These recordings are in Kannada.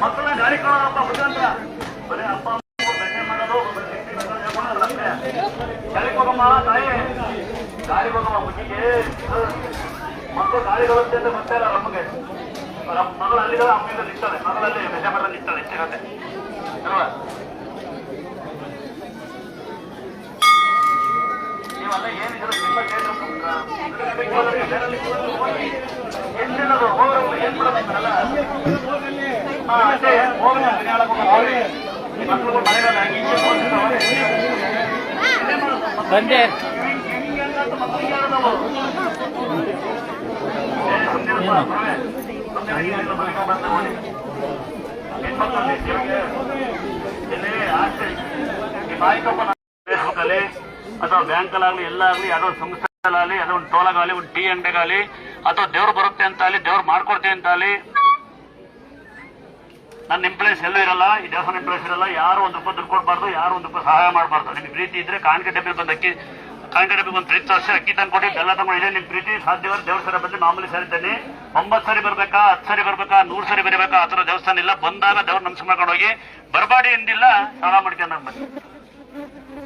ಮಕ್ಕಳನ್ನ ಗಾಳಿ ಕಾಣೋದಪ್ಪ ಬುದ್ಧಿವಂತರ ಬರೀ ಅಪ್ಪ ಮಾಡೋದು. ಗಾಳಿಗೆ ಹೋಗಮ್ಮ, ತಾಯಿ. ಗಾಳಿ ಹೋಗಮ್ಮ ಮುಚ್ಚಿಗೆ ಮಕ್ಕಳು ಗಾಳಿ ಹೋಗುತ್ತೆ ಅಂತ ಗೊತ್ತೇ ಇಲ್ಲ ನಮಗೆ. ಮಗಳು ಅಲ್ಲಿಗೆ ಅಮ್ಮಿಂದ ನಿಲ್ತಾಳೆ ಮಗಳಲ್ಲಿ ಬೆಣ್ಣೆ ಮಾಡೋದು ನಿಲ್ತಾಳೆ ಇಷ್ಟಿರತ್ತೆ ನೀವಲ್ಲ ಏನಿದ್ರು ನಿಮ್ಮ ಹೋಗೋರು ಏನ್ ಬಿಡೋದಿಲ್ಲ ಹಾ ಅದೇ ಹೋಗಿ ಫೇಸ್ಬುಕ್ ಅಲ್ಲಿ ಅಥವಾ ಬ್ಯಾಂಕ್ ಅಲ್ಲಾಗ್ಲಿ ಎಲ್ಲ ಆಗ್ಲಿ ಯಾವುದೋ ಒಂದು ಸಂಸ್ಥೆಲಾಗಲಿ ಯಾವುದೋ ಒಂದು ಟೋಲಾಗಲಿ ಒಂದು ಟೀ ಅಂಗಡಿಗಾಗಲಿ, ಅಥವಾ ದೇವ್ರು ಬರುತ್ತೆ ಅಂತ ಅಲ್ಲಿ ದೇವ್ರು ಮಾಡ್ಕೊಡ್ತೀನಿ ಅಂತ ಅಲ್ಲಿ ನನ್ನ ಎಂಪ್ಲಾಯ್ಸ್ ಎಲ್ಲೂ ಇರಲ್ಲ, ಈ ದೇವಸ್ಥಾನ ಎಂಪ್ಲಾಯ್ಸ್ ಇರಲ್ಲ, ಯಾರು ಒಂದು ರೂಪಾಯಿ ದುಡ್ಡು ಕೊಡಬಾರ್ದು, ಯಾರು ಒಂದು ರೂಪಾಯಿ ಸಹಾಯ ಮಾಡಬಾರ್ದು. ನಿಮ್ಗೆ ಪ್ರೀತಿ ಇದ್ರೆ ಕಾಣಿಕೆ ಡಬ್ಬಿ ಬಂದು ಅಕ್ಕಿ ಕಾಣಿಕೆ ಡಬ್ಬಿ ಒಂದು ಪ್ರೀತಿ ತೋರಿಸಿ ಅಕ್ಕಿ ತಂದು ಕೊಡಿ, ಬೆಲ್ಲ ತಗೊಂಡು ಇದೆ ನಿಮ್ಮ ಪ್ರೀತಿ ಸಾಧ್ಯವಾದ ದೇವಸ್ಥಾನ ಬಂದು ಮಾಮೂಲಿ ಸೇರಿದ್ದೇನೆ ಒಂಬತ್ತು ಸರಿ ಬರ್ಬೇಕಾ, ಹತ್ತು ಸರಿ ಬರ್ಬೇಕಾ, ನೂರು ಸರಿ ಬರಬೇಕಾ, ಆ ಥರ ದೇವಸ್ಥಾನ ಇಲ್ಲ. ಬಂದಾಗ ದೇವ್ರ ನಮಸ್ಕಾರ ಮಾಡ್ಕೊಂಡು ಹೋಗಿ, ಬರಬಾಡಿ ಎಂದಿಲ್ಲ ಸಾಲ ಮಾಡ್ಕೊಂಡು ಬನ್ನಿ.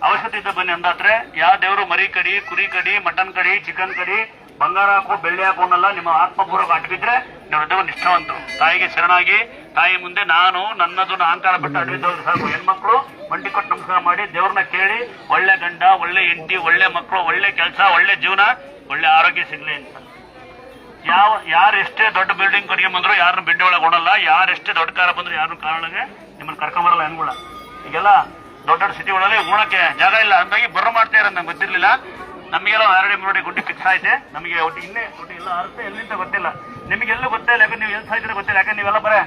ಅವಶ್ಯಕತೆ ಇದ್ದ ಬನ್ನಿ ಅಂದಾತ್ರೆ ಯಾವ ದೇವರು ಮರಿ ಕಡಿ, ಕುರಿ ಕಡಿ, ಮಟನ್ ಕಡಿ, ಚಿಕನ್ ಕಡಿ, ಬಂಗಾರ ಹಾಕೋ, ಬೆಳ್ಳಿ ಹಾಕೋನಲ್ಲ, ನಿಮ್ಮ ಆತ್ಮಪೂರ್ವಕ ಅಟ್ಬಿದ್ರೆ ನೀವು ದೇವರು ನಿಷ್ಠಾವಂತರು. ತಾಯಿಗೆ ಶರಣಾಗಿ ತಾಯಿ ಮುಂದೆ ನಾನು, ನನ್ನದು ಅಹಂಕಾರ ಬಿಟ್ಟು ಅಡ್ಬಿದ್ದವ್ರು ಸಾಕು. ಹೆಣ್ಮಕ್ಳು ಮಂಡಿ ಕೊಟ್ಟು ನಮಸ್ಕಾರ ಮಾಡಿ, ದೇವ್ರನ್ನ ಕೇಳಿ, ಒಳ್ಳೆ ಗಂಡ, ಒಳ್ಳೆ ಹೆಂಡತಿ, ಒಳ್ಳೆ ಮಕ್ಕಳು ಒಳ್ಳೆ ಕೆಲಸ, ಒಳ್ಳೆ ಜೀವನ, ಒಳ್ಳೆ ಆರೋಗ್ಯ ಸಿಗ್ಲಿ ಅಂತ. ಯಾವ, ಯಾರು ಎಷ್ಟೇ ದೊಡ್ಡ ಬಿಲ್ಡಿಂಗ್ ಕಡೆಗೆ ಬಂದ್ರು ಯಾರನ್ನ ಬಿಡ್ಡೆ ಒಳಗೆ ಕೊಡಲ್ಲ ಯಾರು ಎಷ್ಟೇ ದೊಡ್ಡ ಕಾರ ಬಂದ್ರು ಯಾರು ಕಾರಣಗೆ ನಿಮ್ಮನ್ನ ಕರ್ಕೊಂಬರಲ್ಲ ಹೆಣ್ಗುಳ ಈಗೆಲ್ಲ ದೊಡ್ಡ ದೊಡ್ಡ ಸಿಟಿ ಒಳಗೆ ಉಣಕ್ಕೆ ಜಾಗ ಇಲ್ಲ ಅಂದಾಗಿ ಬರ್ರ ಮಾಡ್ತಾ ನಂಗೆ ಗೊತ್ತಿರ್ಲಿಲ್ಲ. ನಮಗೆಲ್ಲ ಆರಡಿ ಮೂರು ಗುಡ್ಡಿ ಫಿಕ್ಸ್ ಆಯ್ತೆ. ನಮಗೆ ಒಟ್ಟು ಇನ್ನೇ ಒಟ್ಟು ಎಲ್ಲ ಅರ್ಥ ಎಲ್ಲಿಂದ ಗೊತ್ತಿಲ್ಲ. ನಿಮಗೆಲ್ಲೂ ಗೊತ್ತಿಲ್ಲ ಯಾಕಂದ್ರೆ ನೀವು ಎಲ್ಲಿ ಸಾಯ್ತೀರ ಗೊತ್ತಿಲ್ಲ. ಯಾಕಂದ್ರೆ ನೀವೆಲ್ಲ ಬರೇ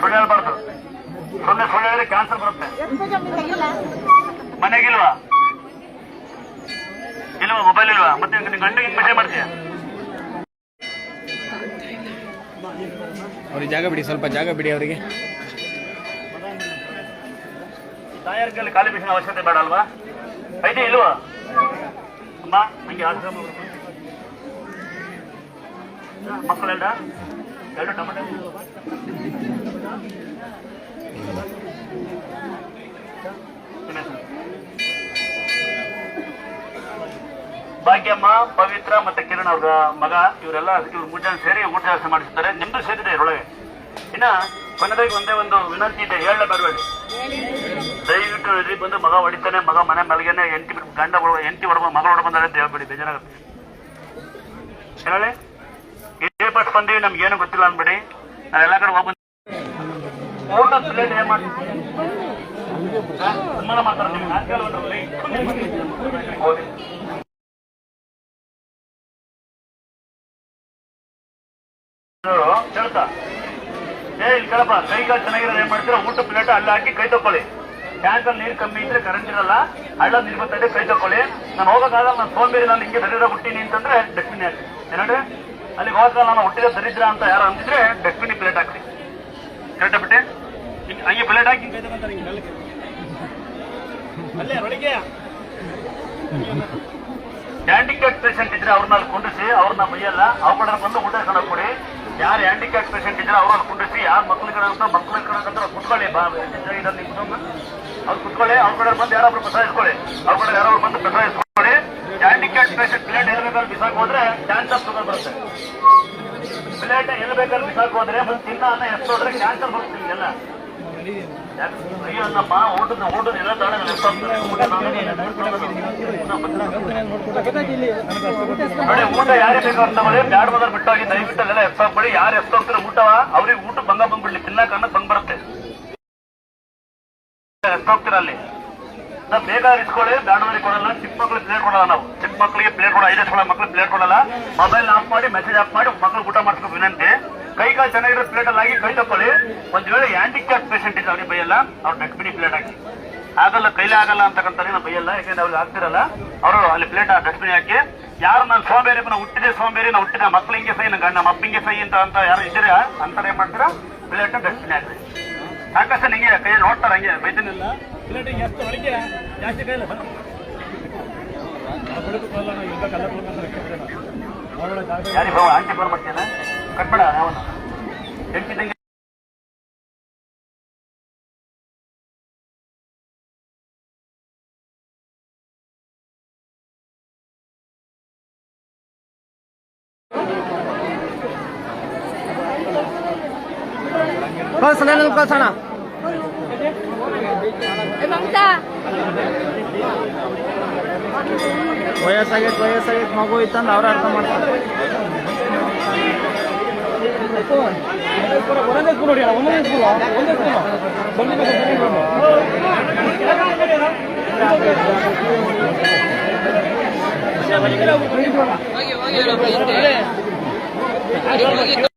ಸುಳ್ಳು ಹೇಳ್ಬಾರ್ದು. ಸುಳ್ಳು ಹೇಳಿದ್ರೆ ಕ್ಯಾನ್ಸರ್ ಬರುತ್ತೆ. ಮನೆಗಿಲ್ವಾ? ಇಲ್ವಾ ಮೊಬೈಲ್ ಇಲ್ವಾ? ಮತ್ತೆ ನಿನ್ ಗಂಟೆಗೆ ಮೆಸೇಜ್ ಮಾಡ್ತೀಯ? ಅವ್ರಿಗೆ ಜಾಗ ಬಿಡಿ ಸ್ವಲ್ಪ ಜಾಗ ಬಿಡಿ ಅವರಿಗೆ. ತಾಯಾರ ಕೈಲಿ ಖಾಲಿ ಬಿಸಿನ ಅವಶ್ಯಕತೆ ಬೇಡ ಅಲ್ವಾ? ಐತೆ ಇಲ್ವಾ? ಅಮ್ಮ ನಂಗೆ ಆಶ್ರಮ. ಮಕ್ಕಳೆಲ್ಲ? ಎರಡು ಟೊಮೆಟೊ. ಭಾಗ್ಯಮ್ಮ, ಪವಿತ್ರ ಮತ್ತೆ ಕಿರಣ್ ಅವ್ರ ಮಗ, ಇವರೆಲ್ಲ ಇವ್ರ ಮುಂಜಾನೆ ಜನ ಸೇರಿ ಊಟ ವ್ಯವಸ್ಥೆ ಮಾಡಿಸ್ತಾರೆ. ನಿಮ್ದು ಸೇರಿದೆ ಇದ್ರೊಳಗೆ. ಇನ್ನ ಕೊನೆದಾಗಿ ಒಂದೇ ಒಂದು ವಿನಂತಿ ಇದೆ ಹೇಳ ಬರಬೇಡಿ. ದಯವಿಟ್ಟು ಎದುರಿ ಬಂದು ಮಗ ಹೊಡಿತಾನೆ, ಮಗ ಮನೆ ಮಲಗೇನೆ ಎಂಟಿ ಗಂಡ ಎಂಟಿ ಹೊಡ್ಬ ಮಗ ಹೊಡ ಬಂದಾರೆ ಅಂತ ಹೇಳ್ಬೇಡಿ ಬೇಜಾರಾಗುತ್ತೆ ಹೇಳಿ? ಇದೇ ಪಟ್ಟು ಬಂದೀವಿ ನಮ್ಗೆ ಏನು ಗೊತ್ತಿಲ್ಲ ಅನ್ಬೇಡಿ ನಾವೆಲ್ಲ ಕಡೆ ಹೋಗ್ಬಂದ್ ಊಟ ಪ್ಲೇಟ್ ಏನ್ ಮಾಡ್ತೀನಿ ಸುಮ್ಮನೆ ಲೇ? ಹೋಗಿ. ಇವ್ರು ಹೇಳ್ತಾ ಏ, ಇಲ್ಲಿ ಕೇಳಪ್ಪ ಕೈ ಕಾಲು ಚೆನ್ನಾಗಿರೋದು ಏನ್ ಮಾಡ್ತೀರಾ? ಊಟ ಪ್ಲೇಟ್ ಅಲ್ಲ ಹಾಕಿ ಕೈ ತಕೊಳ್ಳಿ ಟ್ಯಾಂಕ್ ನೀರು ಕಮ್ಮಿ ಇದ್ರೆ ಕರೆಂಟ್ ಇರಲ್ಲ. ಹಳ್ಳ ನೀರು ಬರ್ತಾ ಕೈ ತಕೊಳ್ಳಿ ನಾನು ಹೋಗೋಕ್ಕಾಗಲ್ಲ ನಾನು ಸೋಂಬೇರಿ, ನಾನು ಹಿಂಗೆ ದರಿದ್ರ ಹುಟ್ಟಿನಿ ಅಂತಂದ್ರೆ ಡಸ್ಟ್ಬಿನ್ ಹಾಕಿ. ಏನಂದ್ರೆ? ಅಲ್ಲಿಗೆ ಹೋದಾಗ ನಾನು ಹುಟ್ಟಿದ ದರಿದ್ರ ಅಂತ ಯಾರು ಅಂತಿದ್ರೆ ಡಸ್ಟ್ಬಿನ್ ಪ್ಲೇಟ್ ಹಾಕ್ರಿ ಕರೆಕ್ಟ್ ಬಿಟ್ಟೆ? ಹಿಂಗೆ ಪ್ಲೇಟ್ ಹಾಕಿ. ಅಲ್ಲೇ ಒಳಗೆ ಹ್ಯಾಂಡಿಕ್ಯಾಪ್ ಪೇಷಂಟ್ ಇದ್ರೆ ಅವ್ರನ್ನ ಕುಂಡಿಸಿ ಅವ್ರನ್ನ ಬೈಯಲ್ಲ ಅವ್ರ ಬಂದು ಊಟ ಕಣ ಕೊಡಿ ಯಾರು ಹ್ಯಾಂಡಿಕ್ಯಾಪ್ ಪೇಷಂಟ್ ಇದ್ರೆ ಅವ್ರನ್ನ ಕುಂಡಿಸಿ ಯಾರು ಮಕ್ಳು ಕಡೆ ಅಂತ ಮಕ್ಳ ಕಡೆ ಅಂತ ಕುತ್ಕೊಳ್ಳಿ. ಇದರಲ್ಲಿ ಅವ್ರು ಕುತ್ಕೊಳ್ಳಿ ಅವ್ರ ಕಡೆ ಬಂದು ಯಾರೋ ಪ್ರಸಾದ ಇಸ್ಕೊಳ್ಳಿ ಅವ್ರ ಕಡೆ ಯಾರಾದ್ರು ಬಂದು ಪ್ರಸಾದ ಇಸ್ಕೊಳ್ಳಿ ಹ್ಯಾಂಡಿಕ್ಯಾಪ್ ಪೇಷಂಟ್ ಪ್ಲೇಟ್ ಎಲ್ಲಿ ಬೇಕಾದ್ರೆ ಬಿಸಾಕ್ ಹೋದ್ರೆ ಕ್ಯಾನ್ಸರ್ ಸುಗರ್ ಬರುತ್ತೆ. ಪ್ಲೇಟ್ ಎಲ್ಲಿ ಬೇಕಾದ್ರೆ ಬಿಸಾಕ್ ಹೋದ್ರೆ ಮತ್ತೆ ತಿನ್ನ ಅನ್ನ ಎಷ್ಟು ಹೋದ್ರೆ ಕ್ಯಾನ್ಸರ್ ಬರುತ್ತೆ ಎಲ್ಲ ನೋಡಿ, ಊಟ ಯಾರೇ ಬೇಕು ಅಂತ ತಗೊಳ್ಳಿ. ಬ್ಯಾಡ್ ಮದರ್ ಬಿಟ್ಟೋಗಿ ದಯವಿಟ್ಟು ಎಫ್ ಎಪ್ಪಾಕ್ಬೇಡಿ ಯಾರು ಎಪ್ಪಾಕ್ತಾರೆ ಊಟವ ಅವ್ರಿಗೆ ಊಟ ಭಂಗ ಬಂದ್ಬಿಡ್ಲಿ. ತಿನ್ನಕ ಅನ್ನೋದು ಬಂದ್ ಬರುತ್ತೆ. ಎಷ್ಟೋಗ್ತೀರ ಅಲ್ಲಿ? ನಾವು ಬೇಕಾದ್ರೆ ಇಸ್ಕೊಳ್ಳಿ ಬ್ಯಾಡವರಿಗೆ ಕೊಡಲ್ಲ, ಚಿಕ್ಕ ಮಕ್ಳಿಗೆ ಪ್ಲೇಟ್ ಕೊಡಲ್ಲ ನಾವು. ಚಿಕ್ಕ ಮಕ್ಕಳಿಗೆ ಪ್ಲೇಟ್ ಕೊಡಲ್ಲ, ಐದು ವರ್ಷ ಮಕ್ಳಿಗೆ ಪ್ಲೇಟ್ ಕೊಡಲ್ಲ. ಮೊಬೈಲ್ ಆಫ್ ಮಾಡಿ, ಮೆಸೇಜ್ ಆಫ್ ಮಾಡಿ, ಮಕ್ಳಿಗೆ ಊಟ ಮಾಡ್ಸ್ಕೊ ವಿನಂತಿ. ಕೈ ಕಾಲು ಚೆನ್ನಾಗಿರೋ ಪ್ಲೇಟ್ ಅಲ್ಲಿ ಹಾಕಿ ಕೈ ತಕೊಳ್ಳಿ ಒಂದ್ ವೇಳೆ ಹ್ಯಾಂಡಿಕ್ಯಾಪ್ ಪೇಷಂಟ್ ಅವ್ರಿಗೆ ಬೈಯಲ್ಲ ಅವ್ರು ಡಸ್ಟ್ಬಿನಿ ಪ್ಲೇಟ್ ಹಾಕಿ. ಆಗಲ್ಲ ಕೈಲಿ ಆಗಲ್ಲ ಅಂತಕ್ಕಂಥ ನಾವು ಬೈಯಲ್ಲ ಯಾಕಂದ್ರೆ ಅವ್ರಿಗೆ ಆಗ್ತಿರಲ್ಲ. ಅವರು ಅಲ್ಲಿ ಪ್ಲೇಟ್ ಡಸ್ಟ್ಬಿನ್ ಹಾಕಿ ಯಾರು ನಾನು ಸೋಂಬೇರಿ ನಾವು ಹುಟ್ಟಿದೆ ಸೋಂಬೇರಿ ನಾವು ಹುಟ್ಟಿದ ಮಕ್ಳು ಹಿಂಗೆ ಸೈ ನನ್ನ ಗಂಡ ಮಪ್ಪಿಂಗೆ ಸೈ ಅಂತ ಅಂತ ಯಾರು ಇದ್ದೀರಾ ಅಂತ ಏನ್ ಮಾಡ್ತೀರಾ? ಪ್ಲೇಟ್ ಡಸ್ಟ್ಬಿನ್ ಹಾಕಿ ಸಾಕಷ್ಟು ನಿಂಗೆ ಕೈ ನೋಡ್ತಾರೆ ಹಂಗೆ ಬೈತೀನಿಲ್ಲ ಪ್ಲೇಟ್ ಎಷ್ಟು ಹೊರಗೆ ಜಾಸ್ತಿ ಕೈಲ ಯಾರಿಗೆ ಆಂಟಿ ಫೋನ್ ಕಟ್ಬೇಡ ಯಾವನ? ಹೆಂಡ್ತಿದ್ದಂಗೆ ಕಳ್ಸಣ ಕಳ್ಸಣ? ವಯಸ್ಸಾಗೈತೆ ವಯಸ್ಸಾಗೈತೆ ಮಗು ಇತ್ತಂದ್ರೆ ಅವ್ರ ಅರ್ಥ ಮಾಡ್ತಾರೆ. ಒಂದೇ ಸ್ಕೂಲ್ ನೋಡಿ ಒಂದೇ ಸ್ಕೂಲ್ ಒಂದೇ ಸ್ಕೂಲ್ ಬಾಯಿಲಿ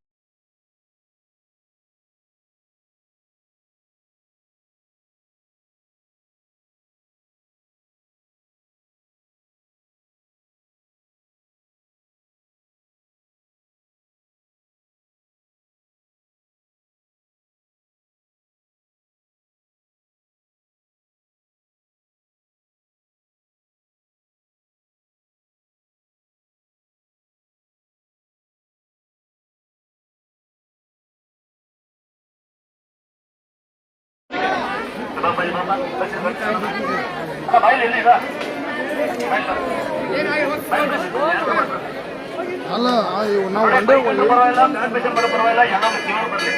ಅಲ್ಲ ನಾವು ಒಂದೇ ಪರವಾಗಿಲ್ಲ ಕಾನ್ಫಿಷನ್ ಪರವಾಗಿಲ್ಲ ಎಲ್ಲ ಜೀವನ ಬರಲಿ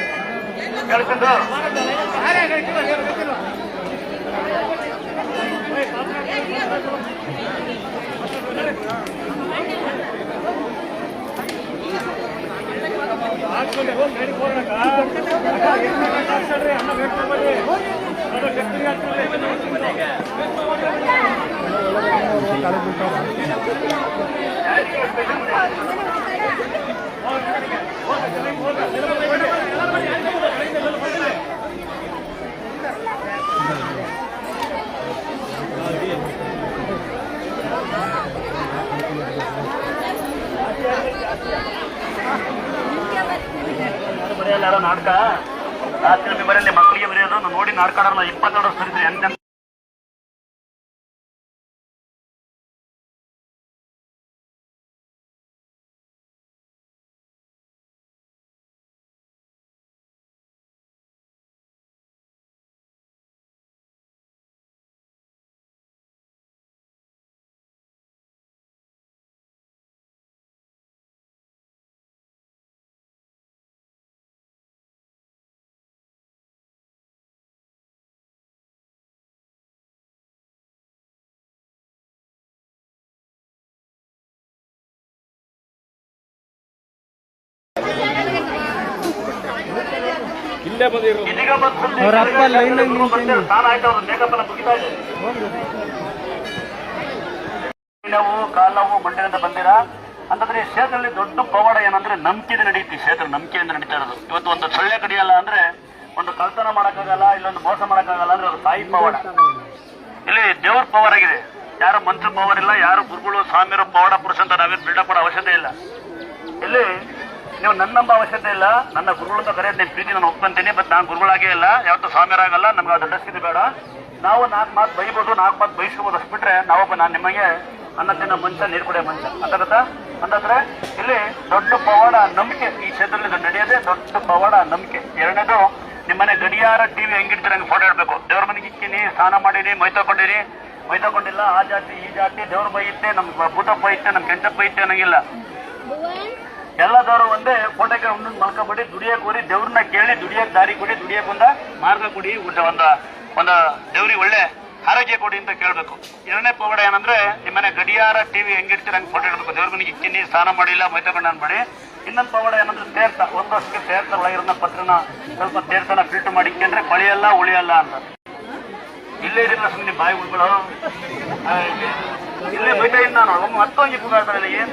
ಬೇಕು ಬರೆಯಲ್ಲ ಯಾರೋ ನಾಟಕ? ರಾತ್ರಿ ಮಕ್ಕಳಿಗೆ ನೋಡಿ ನಾಟಕ ಆಡೋಣ ಇಪ್ಪತ್ತೆರಡು ವರ್ಷ ಇಲ್ಲೇ ಬಂದಿರೋ ಅವ್ರ ಅಪ್ಪ ಮೇಕಪ್ ಮುಗಿತಾ ಇದೆ. ನಾವು ಕಾಲು ನೋವು ಮಂಡ್ಯದಿಂದ ಬಂದಿರಾ? ಅಂತಂದ್ರೆ ಈ ಕ್ಷೇತ್ರದಲ್ಲಿ ದೊಡ್ಡ ಪವಾಡ ಏನಂದ್ರೆ ನಂಬಿಕೆ ನಡೆಯುತ್ತೆ ಈ ಕ್ಷೇತ್ರ ನಂಬಿಕೆಯಿಂದ ನಡೀತಾ ಇರೋದು. ಇವತ್ತು ಒಂದು ಸೊಳ್ಳೆ ಕಡಿಯಲ್ಲ ಅಂದ್ರೆ ಒಂದು ಕಳ್ತನ ಮಾಡಕ್ಕಾಗಲ್ಲ ಇಲ್ಲೊಂದು ಮೋಸ ಮಾಡಕ್ಕಾಗಲ್ಲ ಅಂದ್ರೆ ಅದು ತಾಯಿ ಪವಾಡ. ಇಲ್ಲಿ ದೇವ್ರ ಪವರ್ ಆಗಿದೆ. ಯಾರು ಮಂತ್ರ ಪವರ್ ಇಲ್ಲ ಯಾರು ಗುರುಗಳು ಸ್ವಾಮಿಯರು ಪವಾಡ ಪುರುಷ ಅಂತ ನಾವೇನು ಬಿಲ್ಡಪ್ ಮಾಡೋ ಅವಶ್ಯಕತೆ ಇಲ್ಲ. ಇಲ್ಲಿ ನೀವು ನನ್ನ ನಂಬ ಅವಶ್ಯಕತೆ ಇಲ್ಲ. ನನ್ನ ಗುರುಗಳಂತ ಕರೆಯೋದು ನಿಮ್ಮ ಪ್ರೀತಿ, ನಾನು ಒಪ್ಕೊಂತೀನಿ ಬಟ್ ನಾನು ಗುರುಗಳಾಗೇ ಇಲ್ಲ. ಯಾವತ್ತೂ ಸ್ವಾಮಿಯರಾಗಲ್ಲ, ನಮ್ಗೆ ಅದು ದೃಷ್ಟಿ ಬೇಡ. ನಾವು ನಾಲ್ಕು ಮಾತು ಬೈಬೋದು, ನಾಲ್ಕು ಮಾತು ಬೈಸ್ಕೋಬೋದು ಅಷ್ಟು ಬಿಟ್ರೆ ನಾವೊಬ್ಬ ನಾನು ನಿಮಗೆ ಅನ್ನ ತಿನ್ನೋ ಮನುಷ್ಯ ನೀರು ಕೊಡೆ ಮನುಷ್ಯ ಅಂತ ಅಂತಂದ್ರೆ ಇಲ್ಲಿ ದೊಡ್ಡ ಪವಾಡ ನಂಬಿಕೆ ಈ ಕ್ಷೇತ್ರದಲ್ಲಿ ನಡೆಯೋದೇ ದೊಡ್ಡ ಪವಾಡ ನಂಬಿಕೆ. ಎರಡನೇದು, ನಿಮ್ಮನೆ ಗಡಿಯಾರ ಟಿವಿ ಹೆಂಗಿಡ್ತೀರ ಹಂಗೆ ಫೋಟೋ ಇಡಬೇಕು. ದೇವ್ರ ಮನೆಗೆ ಇಕ್ಕಿನಿ, ಸ್ನಾನ ಮಾಡೀನಿ, ಮೈ ತಗೊಂಡಿನಿ ಮೈ ತಗೊಂಡಿಲ್ಲ ಆ ಜಾತಿ, ಈ ಜಾತಿ, ದೇವ್ರ ಬೈಯುತ್ತೆ ನಮ್ಮ ಭೂತಪ್ಪ ಬೈಯುತ್ತೆ ನಮ್ಗೆ ಕೆಂಟಪ್ಪ ಬೈಯುತ್ತೆ ಅನ್ನಂಗಿಲ್ಲ. ಎಲ್ಲದವರು ಒಂದೇ ಕೋಟೆಗೆ ಒಂದೊಂದು ಮಲ್ಕೊಬಿಡಿ ದುಡಿಯಕ್ ಹೋರಿ, ದೇವ್ರನ್ನ ಕೇಳಿ ದುಡಿಯಕ್ ದಾರಿ ಕೊಡಿ ದುಡಿಯಕ್ ಒಂದ ಮಾರ್ಗ ಕೊಡಿ, ಒಂದು ಒಂದ ದೇವ್ರಿಗೆ ಒಳ್ಳೆ ಆರೋಗ್ಯ ಕೊಡಿ ಅಂತ ಕೇಳಬೇಕು. ಎರಡನೇ ಪವಾಡ ಏನಂದ್ರೆ ನಿಮ್ಮನೆ ಗಡಿಯಾರ ಟಿವಿ ಹೆಂಗಿರ್ತೀರ ಹಂಗೆ ಫೋಟೋ ಇಡಬೇಕು. ಮನೆಗೆ ಇಕ್ಕಿನಿ, ಸ್ನಾನ ಮಾಡಿಲ್ಲ ಮೈ ಮಾಡಿ. ಇನ್ನೊಂದು ಪವಾಡ ಏನಂದ್ರೆ ತೇರ್ಥ ಒಂದು ವರ್ಷಕ್ಕೆ ತೇರ್ತ ಒಳಗಿರೋ ಪತ್ರನ ಸ್ವಲ್ಪ ತೇರ್ತನ ಫಿಲ್ಟರ್ ಮಾಡಿ ಇಕ್ಕಂದ್ರೆ ಕೊಳೆಯಲ್ಲ, ಉಳಿಯಲ್ಲ ಅಂತ. ಇಲ್ಲೇ ಇರಲಿಲ್ಲ ಸುಮ್ಮನೆ ಬಾಯಿ ಉಳ್ಗಳು ಇಲ್ಲೇ ಬೈತಾ ಇದ್ದೀನಿ ನಾನು. ಮತ್ತೊಂದು ಕೂಗಾಡ್ತಾರೆ ಏನ್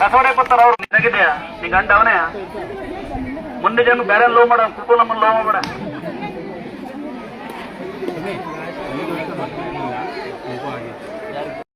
ಕಸವಡೆ ಕೊಡ್ತಾರ ಅವ್ರು. ನಿನಗಿದೆಯಾ? ನಿಂಗ ಗಂಡ ಅವನೇ? ಮುಂದೆ ಜನ ಬೇರೆ ಲೋ ಮಾಡ ಕುಟುಂಬ ಲೋ ಮಾಡಬೇಡ.